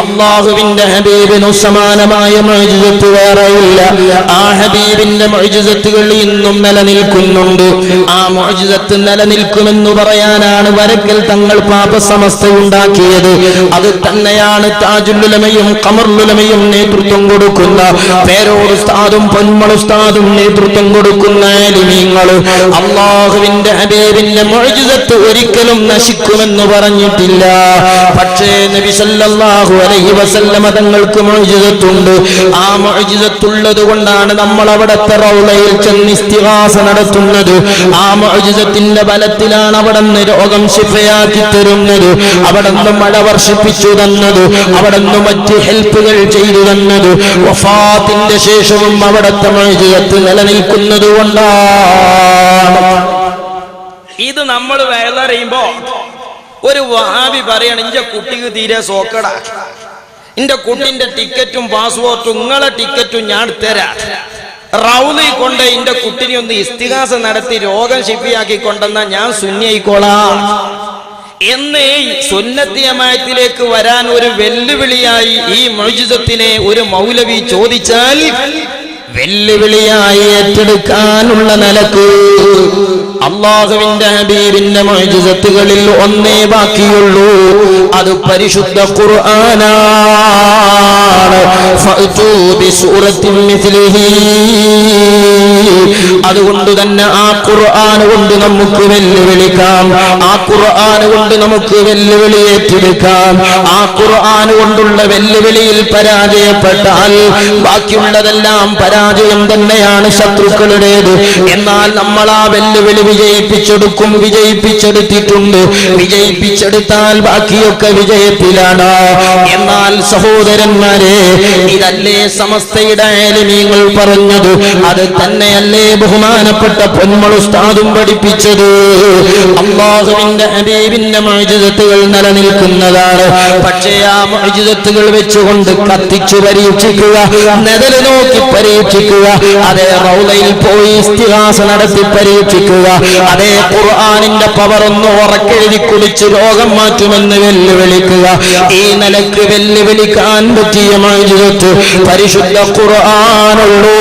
അള്ളാഹുവിന്റെ ഹബീബിനു സമാനമായ മൊഴിജത്ത് വേറെയില്ല ആ ഹബീബിന്റെ മൊഴിജത്തുകൾ ഇന്നും നിലനിൽക്കുന്നുണ്ട്. ആ മൊഴിജത്ത് നിലനിൽക്കുമെന്ന് പറയാനാണ് വരക്കൽ തങ്ങൾ പാപസമസ്തയുണ്ടാക്കിയത് അത് തന്നെയാണ് താജുല്ലുലമയും കമർലുലമയും നേതൃത്വം കൊടുക്കുന്ന പേരോട് ഉസ്താദും പൊന്മളുസ്താദും നേതൃത്വം കൊടുക്കുന്ന നിങ്ങൾ അള്ളാഹുവിന്റെ ഹബീബിന്റെ മൊഴിജത്ത് ഒരിക്കലും നശിക്കുമെന്ന് പറഞ്ഞിട്ടില്ല. പക്ഷേ നബി സല്ലല്ലാഹു അലൈഹി വസല്ലമ തങ്ങൾക്ക് മുഅ്ജിസത്തുണ്ട്. ആ മുഅ്ജിസത്തുള്ളത് കൊണ്ടാണ് നമ്മൾ അവിടത്തെ റൗളയിൽ ചെന്ന് ഇസ്തിഗാസ നടത്തുന്നത്. ആ മുഅ്ജിസത്തിന്റെ ബലത്തിലാണ് അവിടെ നിന്ന് രോഗം ശിഫയാക്കി തരുന്നത്. അവിടെ നിന്ന് മഴ വർഷിപ്പിച്ചു തന്നത്. അവിടെ നിന്ന് മറ്റ് ഹെൽപ്പുകൾ ചെയ്തു തന്നത്. വഫാത്തിന്റെ ശേഷവും അവിടത്തെ മുഅ്ജിസത്ത് നിലനിൽക്കുന്നത് കൊണ്ടാണ്. ഇത് നമ്മൾ വേളറിയുമ്പോ ഒരു വഹാബി പറയണം ഇന്റെ കുട്ടിക്ക് തീരെ സോക്കട എന്റെ കുട്ടിന്റെ ടിക്കറ്റും പാസ്പോർട്ടും നിങ്ങളെ ടിക്കറ്റും ഞാൻ തരാ. റൗലി കൊണ്ട് എന്റെ കുട്ടിനെ ഒന്ന് ഇസ്തിഹാസ നടത്തി രോഗം ശിപ്പിയാക്കി കൊണ്ടെന്നാ ഞാൻ സുന്യായിക്കോളാം എന്ന് സുന്നത്തിയമായത്തിലേക്ക് വരാൻ ഒരു വെല്ലുവിളിയായി ഈ മൊഴിജിതത്തിനെ ഒരു മൗലവി ചോദിച്ചാൽ വെല്ലുവിളിയായി ഏറ്റെടുക്കാനുള്ള നിലയ്ക്ക് അള്ളാഹുവിന്റെ ഹബീബിന്റെ മൊഴിജത്തുകളിൽ ഒന്നേ ബാക്കിയുള്ളൂ. അത് പരിശുദ്ധ ഖുർആനാണ് മിസ്ലിഹി. അതുകൊണ്ട് തന്നെ ആ ഖുർആൻ കൊണ്ട് നമുക്ക് വെല്ലുവിളിക്കാം. ആ ഖുർആൻ കൊണ്ട് നമുക്ക് വെല്ലുവിളി ഏറ്റെടുക്കാം ആ ഖുർആൻ കൊണ്ടുള്ള വെല്ലുവിളിയിൽ പരാജയപ്പെട്ടാൽ ബാക്കിയുള്ളതെല്ലാം പരാജയം തന്നെയാണ് ശത്രുക്കളുടേത്. എന്നാൽ നമ്മൾ ആ വെല്ലുവിളി വിജയിപ്പിച്ചെടുക്കും വിജയിപ്പിച്ചെടുത്തിട്ടുണ്ട്. വിജയിപ്പിച്ചെടുത്താൽ ബാക്കിയൊക്കെ വിജയത്തിലാണ്. എന്നാൽ സഹോദരന്മാരെ ഇതല്ലേ സമസ്തയുടെ ആലിമീങ്ങൾ പറഞ്ഞത്? അത് തന്നെയല്ലേ ബഹുമാനപ്പെട്ട പൊന്മളുസ്താദും പഠിപ്പിച്ചത്? അള്ളാഹുവിന്റെ ഹബീബിന്റെ മൈജിതത്തുകൾ നിലനിൽക്കുന്നതാണ്. പക്ഷേ ആ മൈജിതത്തുകൾ വെച്ചുകൊണ്ട് കത്തിച്ചു പരീക്ഷിക്കുക നെതൽ നോക്കി പരീക്ഷിക്കുക അതേ റൗലയിൽ പോയി ഇസ്തിഹാസ നടത്തി പരീക്ഷിക്കുക അതേ ഖുർആാനിന്റെ പവർ ഒന്ന് ഉറക്കെഴുതി കുളിച്ച് രോഗം മാറ്റുമെന്ന് വെല്ലുവിളിക്കുക. ഈ നിലയ്ക്ക് വെല്ലുവിളിക്കാൻ പറ്റിയ മോചിതത്ത് പരിശുദ്ധ ഖുർആാനുള്ളൂ.